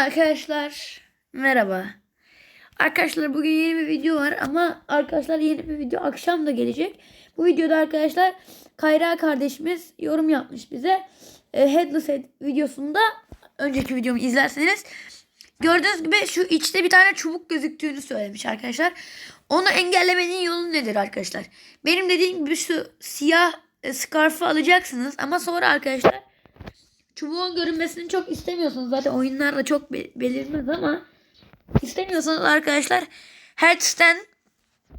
Arkadaşlar merhaba. Arkadaşlar bugün yeni bir video var ama arkadaşlar yeni bir video akşam da gelecek. Bu videoda arkadaşlar Kayra kardeşimiz yorum yapmış bize. E, Headless Head videosunda önceki videomu izlerseniz gördüğünüz gibi şu içte bir tane çubuk gözüktüğünü söylemiş arkadaşlar. Onu engellemenin yolu nedir arkadaşlar? Benim dediğim gibi şu siyah e, scarf'ı alacaksınız ama sonra arkadaşlar çubuğun görünmesini çok istemiyorsanız zaten oyunlarda çok be- belirmez ama istemiyorsanız arkadaşlar headstand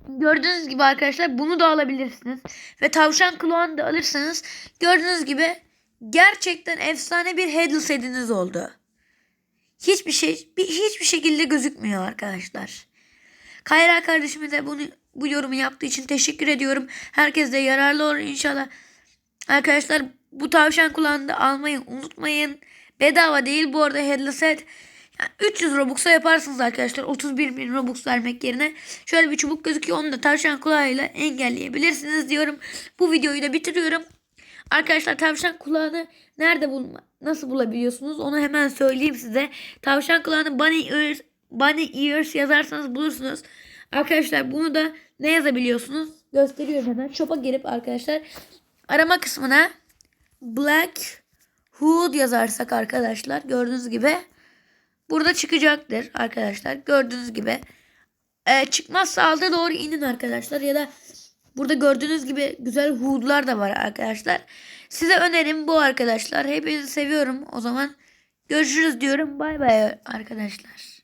gördüğünüz gibi arkadaşlar bunu da alabilirsiniz ve tavşan kulağını da alırsanız gördüğünüz gibi gerçekten efsane bir headless head'iniz oldu. Hiçbir şey bir, hiçbir şekilde gözükmüyor arkadaşlar. Kayra kardeşime de bunu bu yorumu yaptığı için teşekkür ediyorum. Herkes de yararlı olur inşallah. Arkadaşlar bu tavşan kulağını almayı unutmayın. Bedava değil bu arada headless head. Yani 300 Robux'a yaparsınız arkadaşlar. 31 bin Robux vermek yerine. Şöyle bir çubuk gözüküyor. Onu da tavşan kulağıyla engelleyebilirsiniz diyorum. Bu videoyu da bitiriyorum. Arkadaşlar tavşan kulağını nerede bulma, nasıl bulabiliyorsunuz? Onu hemen söyleyeyim size. Tavşan kulağını bunny ears, bunny ears yazarsanız bulursunuz. Arkadaşlar bunu da ne yazabiliyorsunuz? Gösteriyorum hemen. Shop'a girip arkadaşlar arama kısmına Black Hood yazarsak arkadaşlar gördüğünüz gibi burada çıkacaktır arkadaşlar. Gördüğünüz gibi e, çıkmazsa alta doğru inin arkadaşlar ya da burada gördüğünüz gibi güzel hood'lar da var arkadaşlar. Size önerim bu arkadaşlar. Hepinizi seviyorum. O zaman görüşürüz diyorum. Bay bay arkadaşlar.